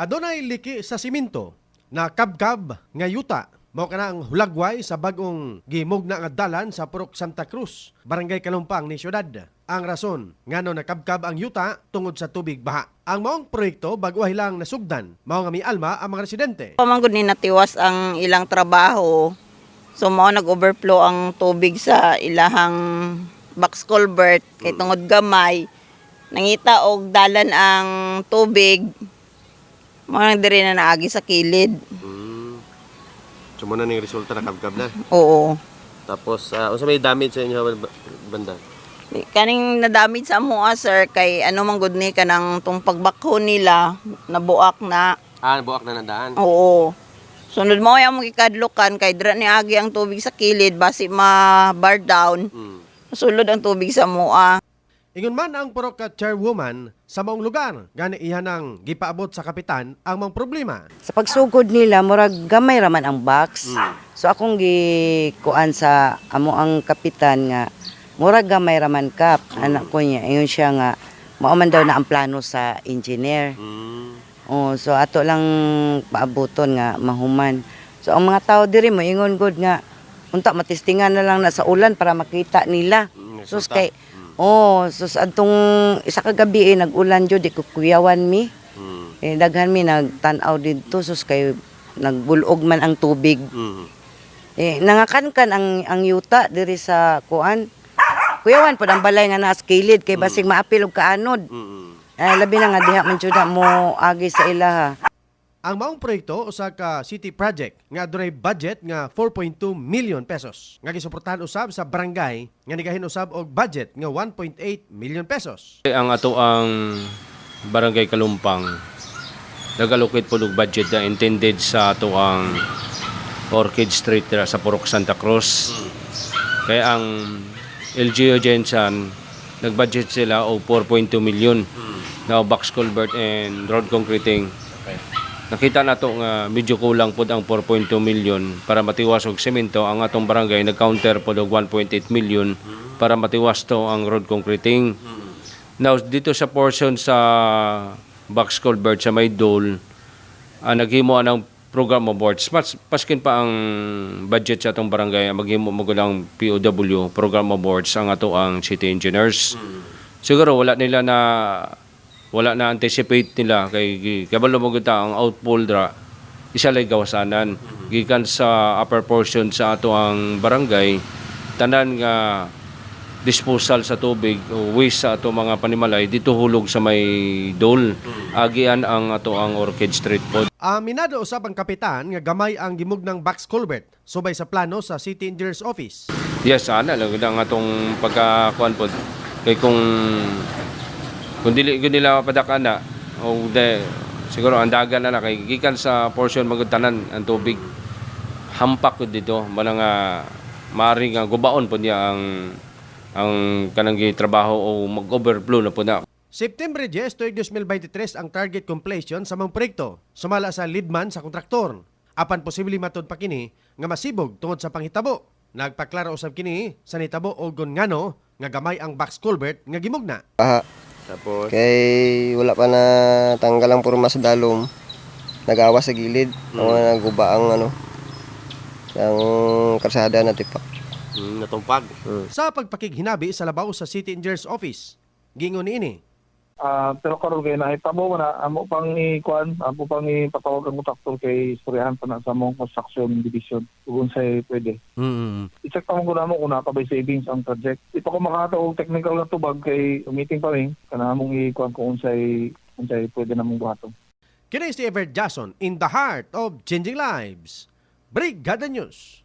Adunay liki sa siminto na kabkab nga yuta mao kana ang hulagway sa bagong gimog na nga dalan sa Purok Santa Cruz, Barangay Kalumpang ni syudad. Ang rason ngano nakabkab ang yuta tungod sa tubig baha. Ang maong proyekto bago hilang nasugdan, mao nga mialma ang mga residente. Pamanggod ni natiwas ang ilang trabaho. So mao nag-overflow ang tubig sa ilahang box culvert kay tungod gamay. Nangita og dalan ang tubig. Nang diri na naagi sa kilid. Mm. So muna ning resulta na kabkab na. Oo. Tapos uh, unsa may damage sa inyo ba- banda? Kaning nadamid sa amoa sir kay ano man gud ni kanang tung pagbakho nila nabuak na. Ah, buak na nandaan. Oo. Sunod mo yung ikadlukan kay dira ni agi ang tubig sa kilid basi ma bar down. Mm. Sulod ang tubig sa mua. Ingon man ang Purok ka chairwoman sa maong lugar, gani iyan ang gipaabot sa kapitan ang mga problema. Sa pagsugod nila, murag gamay raman ang box. So akong gikuan sa amo ang kapitan nga, murag gamay raman kap. Anak ko niya, ayon siya nga, mauman daw na ang plano sa engineer. Mm. Oh, so ato lang paabuton nga mahuman. So ang mga tao diri mo ingon good nga unta matistingan na lang na sa ulan para makita nila. Mm, Sus kay Oh, sus adtong isa ka gabi eh, nag-ulan jud di ko kuyawan mi. Mm. Eh, daghan mi nagtan-aw dito sus kay nagbulog man ang tubig. Mm. Eh, nangakan-kan ang ang yuta diri sa kuan. Kuyawan pod ang balay nga naa sa kilid kay basig maapil og kaanod. Mm. Eh, labi na nga diha man jud mo agi sa ilaha. Ang maong proyekto usa ka city project nga adunay budget nga 4.2 million pesos nga gisuportahan usab sa barangay nga nigahin usab og budget nga 1.8 million pesos. Ang ato ang Barangay Kalumpang nag-allocate po ng budget na intended sa ato ang Orchid Street sa Purok Santa Cruz. Kaya ang LGU Jensen nag-budget sila o 4.2 million na box culvert and road concreting. Nakita na to nga medyo kulang po ang 4.2 million para matiwas og semento ang atong barangay nag-counter po og 1.8 million para matiwas to ang road concreting. Now dito sa portion sa box culvert sa may dole ah, naghimo ang program of boards. Mas paskin pa ang budget sa atong barangay maghimo mo lang POW program of boards ang ato ang city engineers. Siguro wala nila na wala na anticipate nila kay kabalo mo kita ang outfall dra? Isa lay gawasanan. Gikan sa upper portion sa ato ang barangay tanan nga disposal sa tubig o waste sa ato mga panimalay dito hulog sa may dole. Agian ang ato ang Orchid Street po Aminado usab ang kapitan nga gamay ang gimug ng box culvert subay sa plano sa city engineer's office. Yes, ana lang ang atong pagkakuan po. Kay kung kung dili gud nila padakan na o de siguro ang dagan na na kay gikan sa portion magutanan ang tubig hampak gud dito mana nga maaaring nga gubaon po niya ang ang kanang trabaho o mag-overflow na po na September 10, tuig 2023 ang target completion sa mga proyekto. Sumala sa leadman sa kontraktor. Apan posible matod pa kini nga masibog tungod sa panghitabo. Nagpaklaro usab kini sa nitabo og gun ngano nga gamay ang box culvert nga gimugna. Aha. Tapos Kay wala pa na tanggal ang purma sa dalom. Nagawa sa gilid. Mm. naguba ang ano. Ang karsada na tipak. mm, natumpag. Sa pagpakighinabi sa labaw sa city engineer's office, gingon niini. Ah, pero karon kay nahitabo na amo pang i-kuan, amo pang ipatawag ang kontraktor kay istoryahan pa na sa mong construction division kung say pwede. Mm. I-check pa mo namo kung nakabay savings ang project. Pa ko makatawag technical na tubag kay meeting pa rin kana mong i-kuan kung unsay unsay pwede na mong buhaton. Kini si Ever Jason in the heart of changing lives. Brigada News.